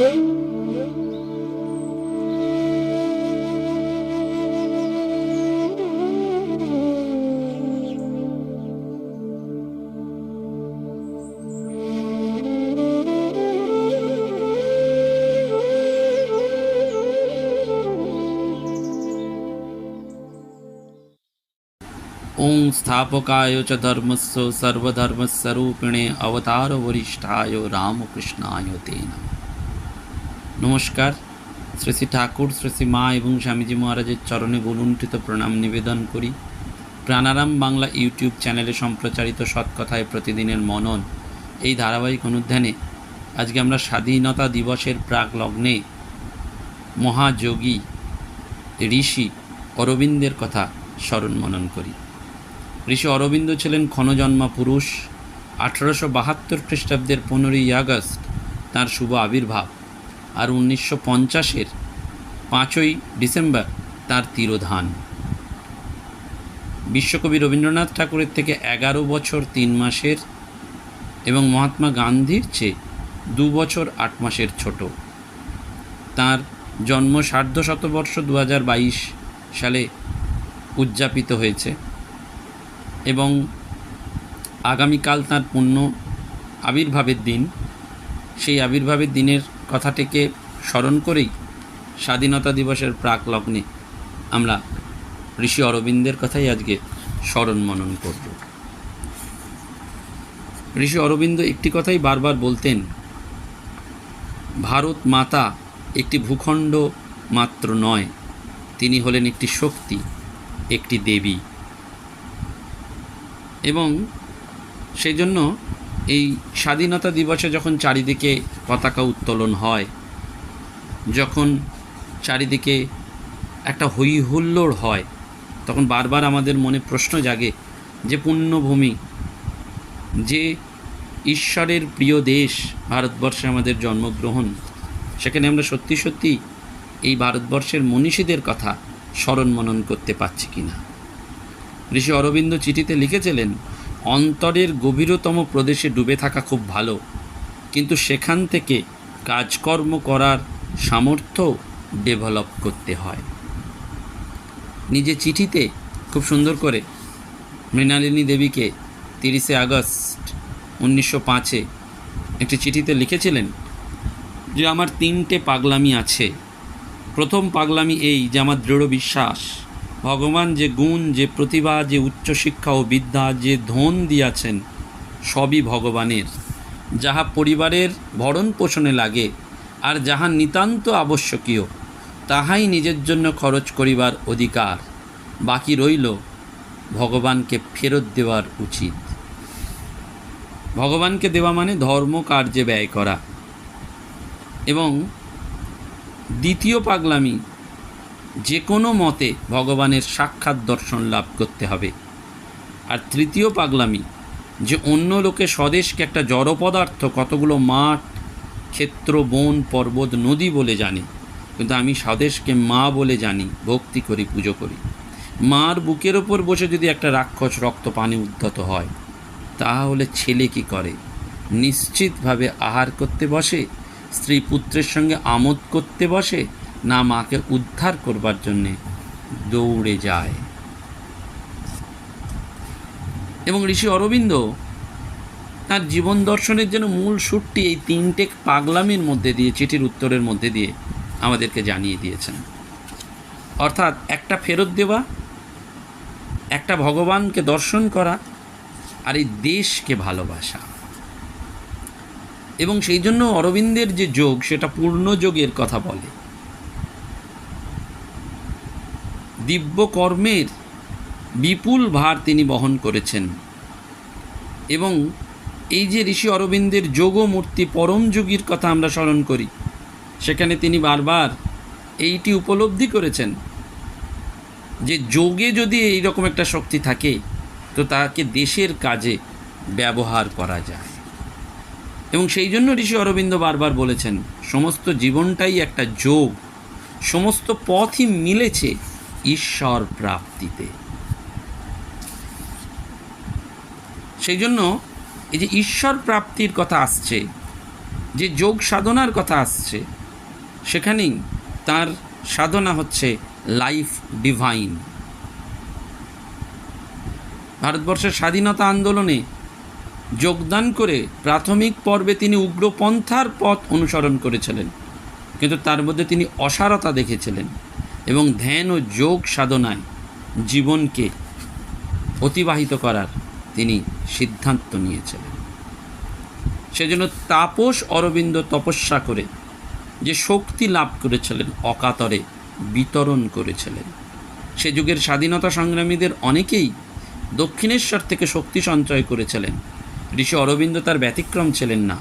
ॐ स्थापकाय च धर्मस्व सर्वधर्मस्वरूपिणे अवतार वरिष्ठाय रामकृष्णाय ते नमः। নমস্কার। শ্রী শ্রী ঠাকুর, শ্রী শ্রী মা এবং স্বামীজি মহারাজের চরণে বলুণ্ঠিত প্রণাম নিবেদন করি। প্রাণারাম বাংলা ইউটিউব চ্যানেলে সম্প্রচারিত সৎকথায় প্রতিদিনের মনন। এই ধারাবাহিক অনুধ্যানে আজকে আমরা স্বাধীনতা দিবসের প্রাক লগ্নে মহাযোগী ঋষি অরবিন্দের কথা স্মরণ মনন করি। ঋষি অরবিন্দ ছিলেন ক্ষণজন্মা পুরুষ। আঠারোশো বাহাত্তর খ্রিস্টাব্দের পনেরোই আগস্ট তার শুভ আবির্ভাব। আর উনিশশো পঞ্চাশের পাঁচই ডিসেম্বর তার তিরোধান। বিশ্বকবি রবীন্দ্রনাথ ঠাকুরের থেকে এগারো বছর তিন মাসের এবং মহাত্মা গান্ধীর চেয়ে দু বছর আট মাসের ছোট। তার জন্ম সার্ধ শতবর্ষ দু হাজার বাইশ সালে উদযাপিত হয়েছে এবং আগামীকাল তার পূর্ণ আবির্ভাবের দিন। সেই আবির্ভাবের দিনের কথাটিকে স্মরণ করেই স্বাধীনতা দিবসের প্রাক লগ্নে আমরা ঋষি অরবিন্দের কথাই আজকে স্মরণ মনন করব। ঋষি অরবিন্দ একটি কথাই বারবার বলতেন, ভারত মাতা একটি ভূখণ্ড মাত্র নয়, তিনি হলেন একটি শক্তি, একটি দেবী। এবং সেই জন্য এই স্বাধীনতা দিবসে যখন চারিদিকে পতাকা উত্তোলন হয়, যখন চারিদিকে একটা হই হুল্লোড় হয়, তখন বারবার আমাদের মনে প্রশ্ন জাগে যে পুণ্যভূমি, যে ঈশ্বরের প্রিয় দেশ ভারতবর্ষে আমাদের জন্মগ্রহণ, সেখানে আমরা সত্যি সত্যি এই ভারতবর্ষের মনীষীদের কথা স্মরণ মনন করতে পারছি কি না ঋষি অরবিন্দ চিঠিতে লিখেছিলেন অন্তরের গভীরতম প্রদেশে ডুবে থাকা খুব ভালো। কিন্তু সেখান থেকে কাজকর্ম করার সামর্থ্য ডেভেলপ করতে হয়। নিজে চিঠিতে খুব সুন্দর করে মৃণালিনী দেবীকে তিরিশে আগস্ট উনিশশো পাঁচে একটি চিঠিতে লিখেছিলেন যে, আমার তিনটে পাগলামি আছে। প্রথম পাগলামি এই যে, আমার দৃঢ় বিশ্বাস ভগবান যে গুণ, যে প্রতিভা, যে উচ্চশিক্ষা ও বিদ্যা, যে ধন দিয়াছেন, সবই ভগবানের। যাহা পরিবারের ভরণ পোষণে লাগে আর যাহা নিতান্ত আবশ্যকীয়, তাহাই নিজের জন্য খরচ করিবার অধিকার। বাকি রইল ভগবানকে ফেরত দেওয়ার উচিত। ভগবানকে দেওয়া মানে ধর্ম কার্যে ব্যয় করা। এবং দ্বিতীয় পাগলামি যে কোনো মতে ভগবানের সাক্ষাৎ দর্শন লাভ করতে হবে। আর তৃতীয় পাগলামি, যে অন্য লোকে স্বদেশকে একটা জড় পদার্থ কতগুলো মাঠ, ক্ষেত্র, বন, পর্বত, নদী বলে জানি, কিন্তু আমি স্বদেশকে মা বলে জানি, ভক্তি করি, পুজো করি। মার বুকের ওপর বসে যদি একটা রাক্ষস রক্ত পানি উদ্ধত হয়, তাহলে ছেলে কি করে? নিশ্চিতভাবে আহার করতে বসে? স্ত্রী পুত্রের সঙ্গে আমোদ করতে বসে? না মাকে উদ্ধার করবার জন্যে দৌড়ে যায়। এবং ঋষি অরবিন্দ তার জীবন দর্শনের জন্য মূল সুরটি এই তিনটে পাগলামির মধ্যে দিয়ে, চিঠির উত্তরের মধ্যে দিয়ে আমাদেরকে জানিয়ে দিয়েছেন। অর্থাৎ একটা ফেরত দেওয়া, একটা ভগবানকে দর্শন করা আর এই দেশকে ভালোবাসা। এবং সেই জন্য অরবিন্দের যে যোগ, সেটা পূর্ণ যোগের কথা বলে। দিব্য কর্মের বিপুল ভার তিনি বহন করেছেন। এবং এই যে ঋষি অরবিন্দের যোগমূর্তি পরম যোগীর কথা আমরা স্মরণ করি, সেখানে তিনি বারবার এইটি উপলব্ধি করেছেন যে যোগে যদি এই রকম একটা শক্তি থাকে, তো তাকে দেশের কাজে ব্যবহার করা যায়। এবং সেই জন্য ঋষি অরবিন্দ বারবার বলেছেন, সমস্ত জীবনটাই একটা যোগ, সমস্ত পথই মিলেছে ঈশ্বর প্রাপ্তিতে। সেই জন্য এই যে ঈশ্বর প্রাপ্তির কথা আসছে, যে যোগ সাধনার কথা আসছে, সেখানেই তার সাধনা হচ্ছে লাইফ ডিভাইন। ভারতবর্ষের স্বাধীনতা আন্দোলনে যোগদান করে প্রাথমিক পর্বে তিনি উগ্রপন্থার পথ অনুসরণ করেছিলেন, কিন্তু তার মধ্যে তিনি অসারতা দেখেছিলেন। এবং ধ্যান ও যোগ সাধনায় জীবনকে অতিবাহিত করার তিনি সিদ্ধান্ত নিয়েছিলেন। সেজন্য তাপস অরবিন্দ তপস্যা করে যে শক্তি লাভ করেছিলেন, অকাতরে বিতরণ করেছিলেন। সে যুগের স্বাধীনতা সংগ্রামীদের অনেকেই দক্ষিণেশ্বর থেকে শক্তি সঞ্চয় করেছিলেন। ঋষি অরবিন্দ তার ব্যতিক্রম ছিলেন না।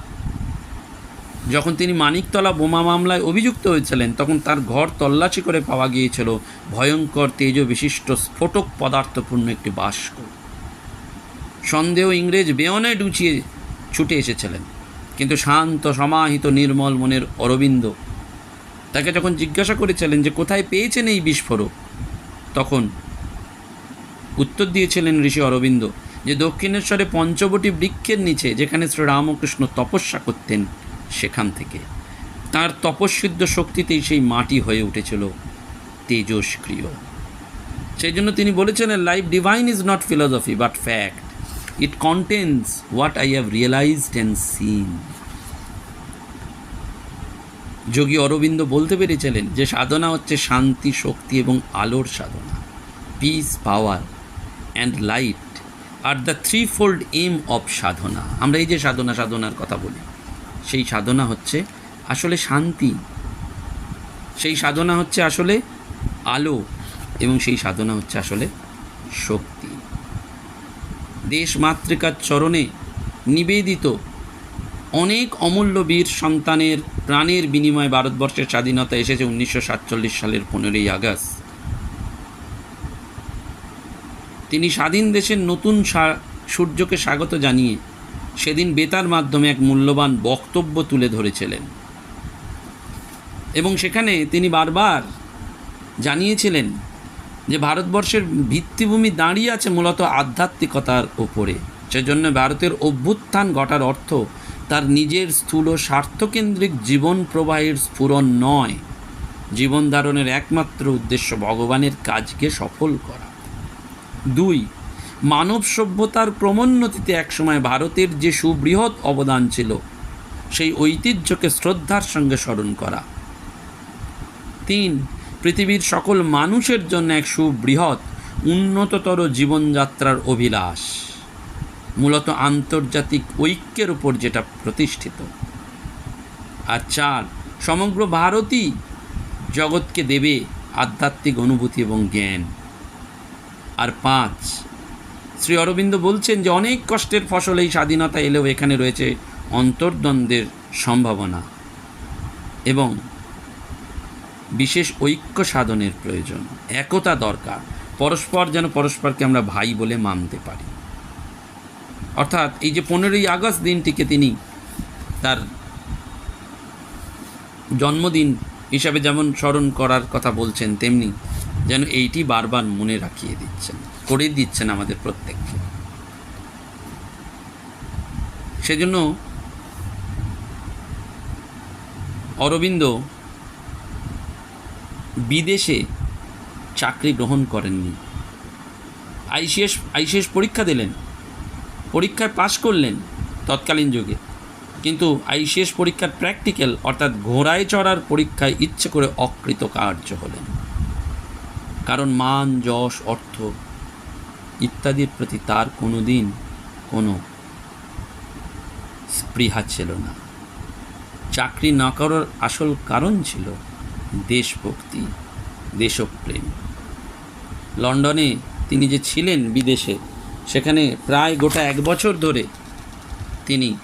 যখন তিনি মানিকতলা বোমা মামলায় অভিযুক্ত হয়েছিলেন, তখন তার ঘর তল্লাশি করে পাওয়া গিয়েছিল ভয়ঙ্কর তেজ বিশিষ্ট স্ফোটক পদার্থপূর্ণ একটি বাস্ক সন্দেহ ইংরেজ বেয়নে ডুচিয়ে ছুটে এসেছিলেন, কিন্তু শান্ত, সমাহিত, নির্মল মনের অরবিন্দ তাকে যখন জিজ্ঞাসা করেছিলেন যে কোথায় পেয়েছেন এই বিস্ফোরক, তখন উত্তর দিয়েছিলেন ঋষি অরবিন্দ যে দক্ষিণেশ্বরে পঞ্চবটি বৃক্ষের নিচে, যেখানে শ্রীরামকৃষ্ণ তপস্যা করতেন। সেখান থেকে। তার তপস্বিদ্ধ শক্তিতেই সেই মাটি হয়ে উঠেছিল তেজস্ক্রিয় সেই জন্য তিনি বলেছিলেন life divine is not philosophy but fact it contains what I have realized and seen Yogi Aurobindo বলতে পেরেছিলেন যে, সাধনা হচ্ছে শান্তি, শক্তি এবং আলোর সাধনা। Peace power and light are the threefold aim of sadhana. আমরা এই যে সাধনা, সাধনার কথা বলি সেই সাধনা হচ্ছে আসলে শান্তি। সেই সাধনা হচ্ছে আসলে আলো এবং সেই সাধনা হচ্ছে আসলে শক্তি। দেশ মাতৃকার চরণে নিবেদিত অনেক অমূল্য বীর সন্তানের প্রাণের বিনিময়ে ভারতবর্ষের স্বাধীনতা এসেছে উনিশশো সাতচল্লিশ সালের পনেরোই আগস্ট। তিনি স্বাধীন দেশের নতুন সূর্যকে স্বাগত জানিয়ে সেদিন বেতার মাধ্যমে এক মূল্যবান বক্তব্য তুলে ধরেছিলেন। এবং সেখানে তিনি বারবার জানিয়েছিলেন যে ভারতবর্ষের ভিত্তিভূমি দাঁড়িয়ে আছে মূলত আধ্যাত্মিকতার ওপরে। সেজন্য ভারতের অভ্যুত্থান ঘটার অর্থ তার নিজের স্থূল স্বার্থকেন্দ্রিক জীবন প্রবাহের স্ফুরণ নয়। জীবন ধারণের একমাত্র উদ্দেশ্য ভগবানের কাজকে সফল করা। দুই মানব সভ্যতার ক্রমোন্নতিতে একসময় ভারতের যে সুবৃহৎ অবদান ছিল, সেই ঐতিহ্যকে শ্রদ্ধার সঙ্গে স্মরণ করা। তিন, পৃথিবীর সকল মানুষের জন্য এক সুবৃহৎ, উন্নততর জীবনযাত্রার অভিলাষ। মূলত আন্তর্জাতিক ঐক্যের উপর যেটা প্রতিষ্ঠিত। আর চার, সমগ্র ভারতই জগৎকে দেবে আধ্যাত্মিক অনুভূতি এবং জ্ঞান। আর পাঁচ শ্রী অরবিন্দ বলছেন যে অনেক কষ্টের ফসল এই স্বাধীনতা এলেও এখানে রয়েছে অন্তর্দ্বন্দ্বের সম্ভাবনা এবং বিশেষ ঐক্য সাধনের প্রয়োজন। একতা দরকার। পরস্পর যেন পরস্পরকে আমরা ভাই বলে মানতে পারি। অর্থাৎ এই যে পনেরোই আগস্ট দিনটিকে তিনি তার জন্মদিন হিসাবে যেমন স্মরণ করার কথা বলছেন, তেমনি যেন এইটি বারবার মনে রাখিয়ে দিচ্ছেন। করে দিচ্ছেন আমাদের প্রত্যেককে। সেজন্য অরবিন্দ বিদেশে চাকরি গ্রহণ করেননি। আইসিএস আইসিএস পরীক্ষা দিলেন, পরীক্ষায় পাশ করলেন তৎকালীন যুগে। কিন্তু আইসিএস পরীক্ষার প্র্যাকটিক্যাল অর্থাৎ ঘোড়ায় চড়ার পরীক্ষায় ইচ্ছে করে অকৃতকার্য হলেন। কারণ মান, যশ, অর্থ ইত্যাদির প্রতি তার কোনো দিন কোনো স্পৃহা ছিল না। চাকরি না করার আসল কারণ ছিল দেশভক্তি, দেশপ্রেম। লন্ডনে তিনি যে ছিলেন বিদেশে, সেখানে প্রায় গোটা এক বছর ধরে তিনি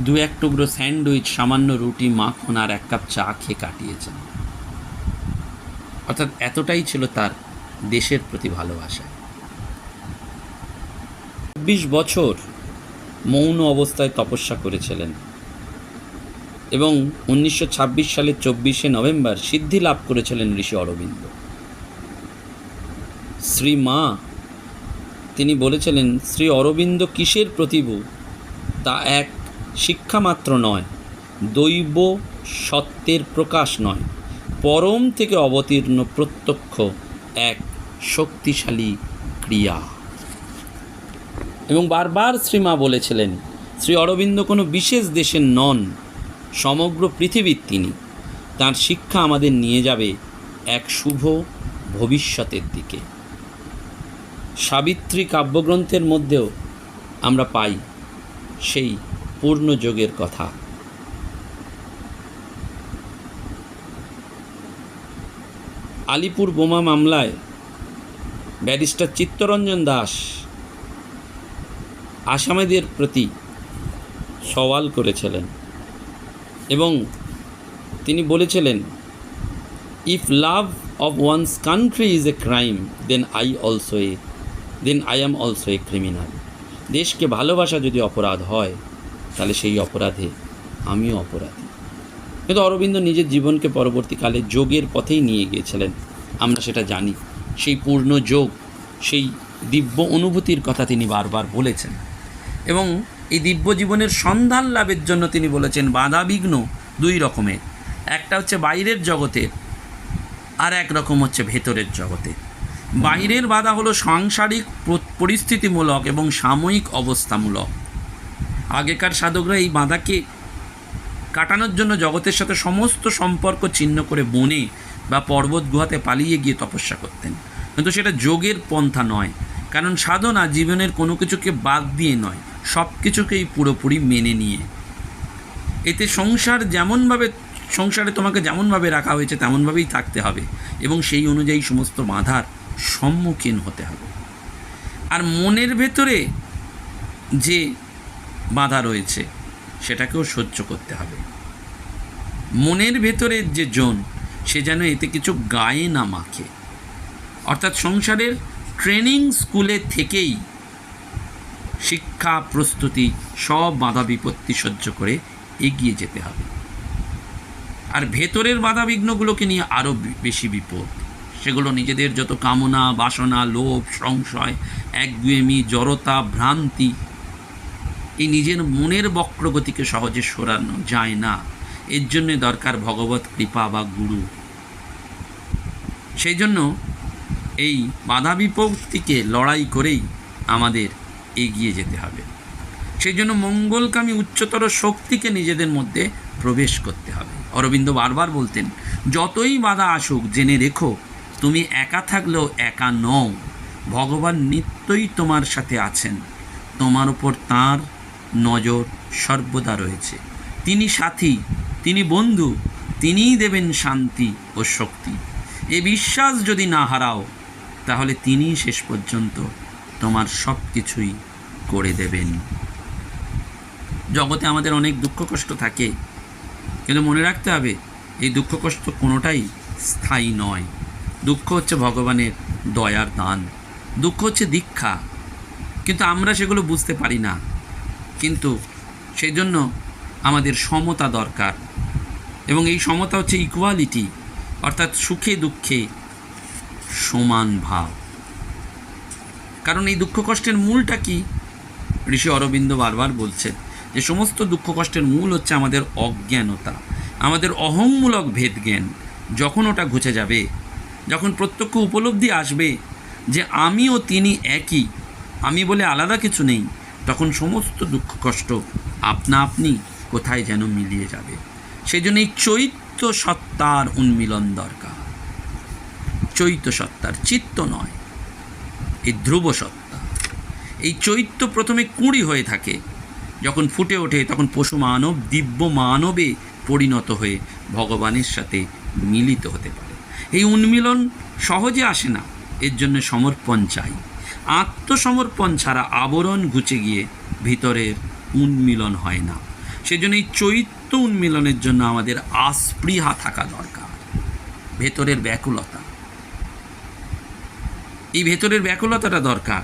দু এক টুকরো স্যান্ডউইচ, সামান্য রুটি, মাখন আর এক কাপ চা খেয়ে কাটিয়েছেন। অর্থাৎ এতটাই ছিল তার দেশের প্রতি ভালোবাসা। চব্বিশ বছর মৌন অবস্থায় তপস্যা করেছিলেন এবং উনিশশো ছাব্বিশ সালের চব্বিশে নভেম্বর সিদ্ধি লাভ করেছিলেন ঋষি অরবিন্দ। শ্রী মা, তিনি বলেছিলেন, শ্রী অরবিন্দ কিসের প্রতিভু? তা এক শিক্ষামাত্র নয়, দৈব সত্যের প্রকাশ নয়। পরম থেকে অবতীর্ণ প্রত্যক্ষ এক শক্তিশালী ক্রিয়া। এবং বারবার শ্রীমা বলেছিলেন, শ্রী অরবিন্দ কোনো বিশেষ দেশের নন, সমগ্র পৃথিবীর তিনি। তার শিক্ষা আমাদের নিয়ে যাবে এক শুভ ভবিষ্যতের দিকে। সাবিত্রী কাব্যগ্রন্থের মধ্যেও আমরা পাই সেই পূর্ণ যোগের কথা। আলিপুর বোমা মামলায় ব্যারিস্টার চিত্তরঞ্জন দাস আসামিদের প্রতি সওয়াল করেছিলেন এবং তিনি বলেছিলেন if love of one's country is a crime then I also a then I am also a criminal দেশকে ভালোবাসা যদি অপরাধ হয়, তাহলে সেই অপরাধে আমিও অপরাধী। কিন্তু অরবিন্দ নিজের জীবনকে পরবর্তীকালে যোগের পথেই নিয়ে গিয়েছিলেন। আমরা সেটা জানি। সেই পূর্ণ যোগ, সেই দিব্য অনুভূতির কথা তিনি বারবার বলেছেন। এবং এই দিব্য জীবনের সন্ধান লাভের জন্য তিনি বলেছেন, বাধা বিঘ্ন দুই রকমের। একটা হচ্ছে বাইরের জগতের আর এক রকম হচ্ছে ভেতরের জগতে। বাইরের বাধা হলো সাংসারিক পরিস্থিতিমূলক এবং সাময়িক অবস্থামূলক। আগেকার সাধকরা এই বাধাকে কাটানোর জন্য জগতের সাথে সমস্ত সম্পর্ক ছিন্ন করে বনে বা পর্বত গুহাতে পালিয়ে গিয়ে তপস্যা করতেন। কিন্তু সেটা যোগের পন্থা নয়, কারণ সাধনা জীবনের কোনো কিছুকে বাদ দিয়ে নয় সব কিছুকেই পুরোপুরি মেনে নিয়ে। এতে সংসার যেমনভাবে, সংসারে তোমাকে যেমনভাবে রাখা হয়েছে তেমনভাবেই থাকতে হবে এবং সেই অনুযায়ী সমস্ত বাধার সম্মুখীন হতে হবে। আর মনের ভেতরে যে বাধা রয়েছে, সেটাকেও সহ্য করতে হবে। মনের ভেতরের যে জন, সে যেন এতে কিছু গায়ে না মাখে। অর্থাৎ সংসারের ট্রেনিং স্কুলে থেকেই শিক্ষা, প্রস্তুতি সব বাধা বিপত্তি সহ্য করে এগিয়ে যেতে হবে। আর ভেতরের বাধা বিঘ্নগুলোকে নিয়ে আরও বেশি বিপদ। সেগুলো নিজেদের যত কামনা, বাসনা, লোভ, সংশয় একগুয়েমি জড়তা, ভ্রান্তি, এই নিজের মনের বক্রগতিকে সহজে সরানো যায় না। এর জন্য দরকার ভগবত কৃপা বা গুরু। সেই জন্য এই বাধা বিপত্তিকে লড়াই করেই আমাদের এগিয়ে যেতে হবে। সেই জন্য মঙ্গলকামী উচ্চতর শক্তিকে নিজেদের মধ্যে প্রবেশ করতে হবে। অরবিন্দ বারবার বলতেন, যতই বাধা আসুক, জেনে রেখো, তুমি একা থাকলেও একা নও। ভগবান নিত্যই তোমার সাথে আছেন। তোমার উপর তার নজর সর্বদা রয়েছে। তিনি সাথী তিনি বন্ধু, তিনিই দেবেন শান্তি ও শক্তি। এ বিশ্বাস যদি না হারাও, তাহলে তিনিই শেষ পর্যন্ত তোমার সব কিছুই করে দেবেন। জগতে আমাদের অনেক দুঃখ কষ্ট থাকে, কিন্তু মনে রাখতে হবে, এই দুঃখ কষ্ট কোনোটাই স্থায়ী নয়। দুঃখ হচ্ছে ভগবানের দয়ার দান, দুঃখ হচ্ছে দীক্ষা। কিন্তু আমরা সেগুলো বুঝতে পারি না। কিন্তু সেই জন্য আমাদের সমতা দরকার। এবং এই সমতা হচ্ছে ইকুয়ালিটি অর্থাৎ সুখে দুঃখে সমান ভাব। কারণ এই দুঃখ কষ্টের মূলটা কি? ঋষি অরবিন্দ বারবার বলছেন যে সমস্ত দুঃখ কষ্টের মূল হচ্ছে আমাদের অজ্ঞানতা, আমাদের অহংমূলক ভেদ জ্ঞান যখন ওটা ঘুচে যাবে, যখন প্রত্যক্ষ উপলব্ধি আসবে যে আমি ও তিনি একই, আমি বলে আলাদা কিছু নেই, তখন সমস্ত দুঃখ কষ্ট আপনা আপনি কোথায় যেন মিলিয়ে যাবে। সেই জন্য এই চৈত্য সত্তার উন্মিলন দরকার। চৈত্য সত্তার চিত্ত নয় এই ধ্রুব সত্তা। এই চৈত্য প্রথমে কুঁড়ি হয়ে থাকে, যখন ফুটে ওঠে তখন পশু মানব, দিব্য মানবে পরিণত হয়ে ভগবানের সাথে মিলিত হতে পারে। এই উন্মিলন সহজে আসে না, এর জন্য সমর্পণ চাই। আত্মসমর্পণ ছাড়া আবরণ ঘুচে গিয়ে ভিতরের উন্মিলন হয় না। সেজন্য এই চৈত্য উন্মিলনের জন্য আমাদের আস্পৃহা থাকা দরকার। ভেতরের ব্যাকুলতা। এই ভেতরের ব্যাকুলতাটা দরকার।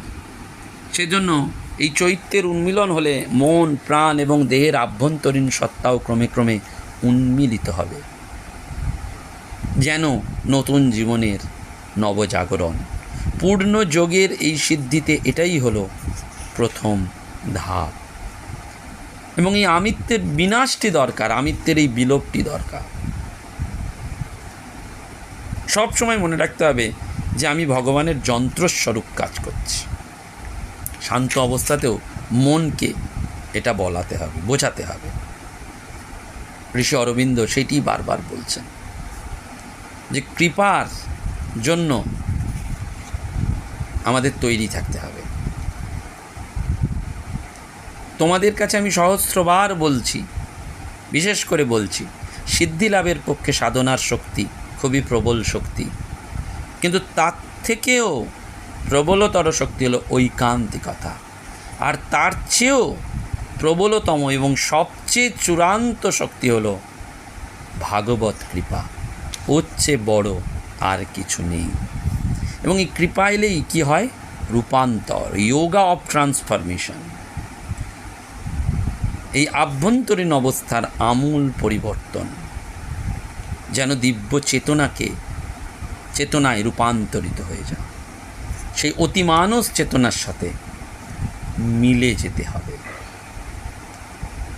সেজন্য এই চৈত্যের উন্মিলন হলে মন, প্রাণ এবং দেহের আভ্যন্তরীণ সত্তাও ক্রমে ক্রমে উন্মিলিত হবে। যেন নতুন জীবনের নবজাগরণ। পূর্ণ যোগের এই সিদ্ধিতে এটাই হলো প্রথম ধাপ। এবং এই আমিত্বের বিনাশটি দরকার, আমিত্বের এই বিলোপটি দরকার। সব সময় মনে রাখতে হবে যে আমি ভগবানের যন্ত্রস্বরূপ কাজ করছি। শান্ত অবস্থাতেও মনকে এটা বলাতে হবে, বোঝাতে হবে। ঋষি অরবিন্দ সেটি বারবার বলছেন যে কৃপার জন্য আমাদের তৈরি থাকতে হবে। তোমাদের কাছে আমি সহস্রবার বলছি, বিশেষ করে বলছি, সিদ্ধি লাভের পক্ষে সাধনার শক্তি খুবই প্রবল শক্তি। কিন্তু তার থেকেও প্রবলতর শক্তি হলো ঐকান্তিকতা। আর তার চেয়েও প্রবলতম এবং সবচেয়ে চূড়ান্ত শক্তি হলো ভাগবত কৃপা। হচ্ছে বড় আর কিছু নেই। এবং এই কৃপা এলেই কী হয়? রূপান্তর যোগা অফ ট্রান্সফরমেশন এই আভ্যন্তরীণ অবস্থার আমূল পরিবর্তন, যেন দিব্য চেতনাকে চেতনায় রূপান্তরিত হয়ে যায়। সেই অতিমানস চেতনার সাথে মিলে যেতে হবে।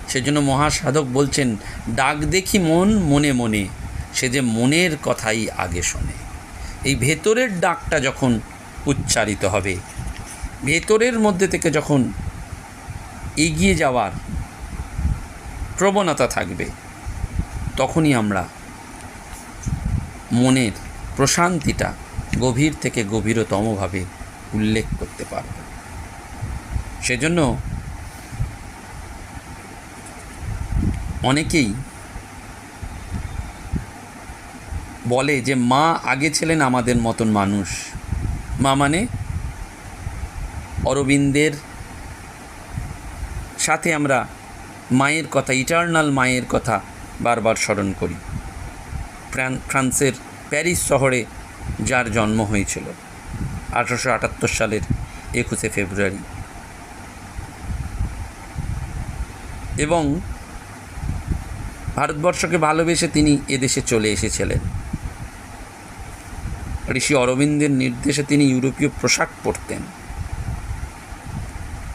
সেজন্য মহাসাধক বলছেন, ডাক দেখি মন, মনে মনে। সে যে মনের কথাই আগে শোনে। এই ভেতরের ডাকটা যখন উচ্চারিত হবে, ভেতরের মধ্যে থেকে যখন এগিয়ে যাওয়ার প্রবণতা থাকবে। তখনই আমরা মনের প্রশান্তিটা গভীর থেকে গভীরতমভাবে উল্লেখ করতে পারব। সেজন্য অনেকেই বলে যে, মা আগে ছিলেন আমাদের মতন মানুষ। মা মানে অরবিন্দের সাথে আমরা মায়ের কথা ইটার্নাল মায়ের কথা বারবার স্মরণ করি। ফ্রান্সের প্যারিস শহরে যার জন্ম হয়েছিল আঠারোশো আটাত্তর সালের একুশে ফেব্রুয়ারি। এবং ভারতবর্ষকে ভালোবেসে তিনি এদেশে চলে এসেছিলেন। ঋষি অরবিন্দের নির্দেশে তিনি ইউরোপীয় পোশাক পরতেন।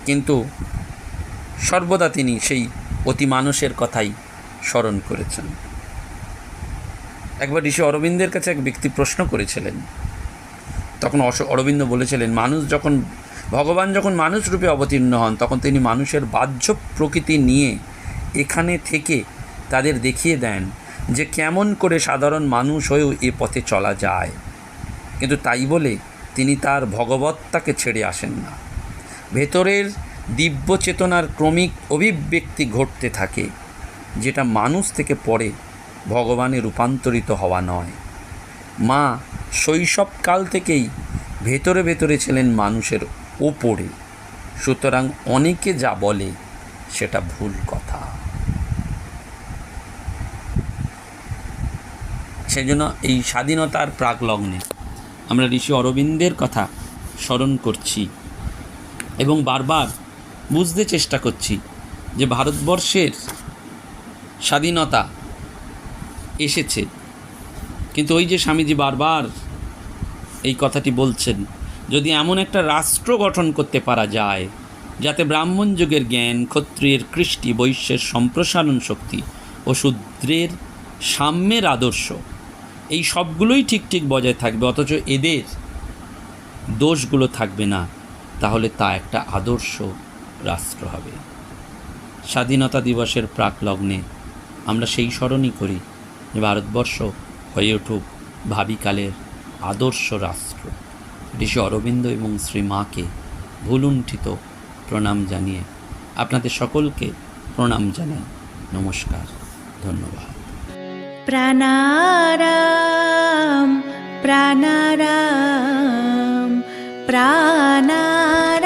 কিন্তু সর্বদা তিনি সেই অতি মানুষের কথাই স্মরণ করেছেন। একবার ঋষি অরবিন্দের কাছে এক ব্যক্তি প্রশ্ন করেছিলেন। তখন অরবিন্দ বলেছিলেন, মানুষ যখন ভগবান যখন মানুষ রূপে অবতীর্ণ হন, তখন তিনি মানুষের বাহ্য প্রকৃতি নিয়ে এখানে থেকে তাদের দেখিয়ে দেন যে কেমন করে সাধারণ মানুষ হয়েও এ পথে চলা যায়। কিন্তু তাই বলে তিনি তার ভগবত্তাকে ছেড়ে আসেন না। ভেতরের দিব্য চেতনার ক্রমিক অভিব্যক্তি ঘটতে থাকে, যেটা মানুষ থেকে পরে ভগবানে রূপান্তরিত হওয়া নয়। মা শৈশবকাল থেকেই ভেতরে ভেতরে ছিলেন মানুষের ওপরে, সুতরাং অনেকে যা বলে, সেটা ভুল কথা। সেজন্য এই স্বাধীনতার প্রাক লগ্নে আমরা ঋষি অরবিন্দের কথা স্মরণ করছি এবং বারবার বুঝতে চেষ্টা করছি যে ভারতবর্ষের স্বাধীনতা এসেছে। কিন্তু ওই যে স্বামীজি বারবার এই কথাটি বলছেন, যদি এমন একটা রাষ্ট্র গঠন করতে পারা যায়, যাতে ব্রাহ্মণ যুগের জ্ঞান, ক্ষত্রিয়ের কৃষ্টি, বৈশ্যের সম্প্রসারণ শক্তি ও শূদ্রের সাম্যের আদর্শ, এই সবগুলোই ঠিক ঠিক বজায় থাকবে, অথচ এদের দোষগুলো থাকবে না। তাহলে তা একটা আদর্শ। রাষ্ট্র হবে। স্বাধীনতা দিবসের প্রাক লগ্নে আমরা সেই স্মরণই করি যে ভারতবর্ষ হয়ে উঠুক ভাবিকালের আদর্শ রাষ্ট্র। ঋষি অরবিন্দ এবং শ্রী মাকে ভুলুণ্ঠিত প্রণাম জানিয়ে আপনাদের সকলকে প্রণাম জানাই। নমস্কার। ধন্যবাদ। প্রাণারাম প্রাণারাম প্রাণা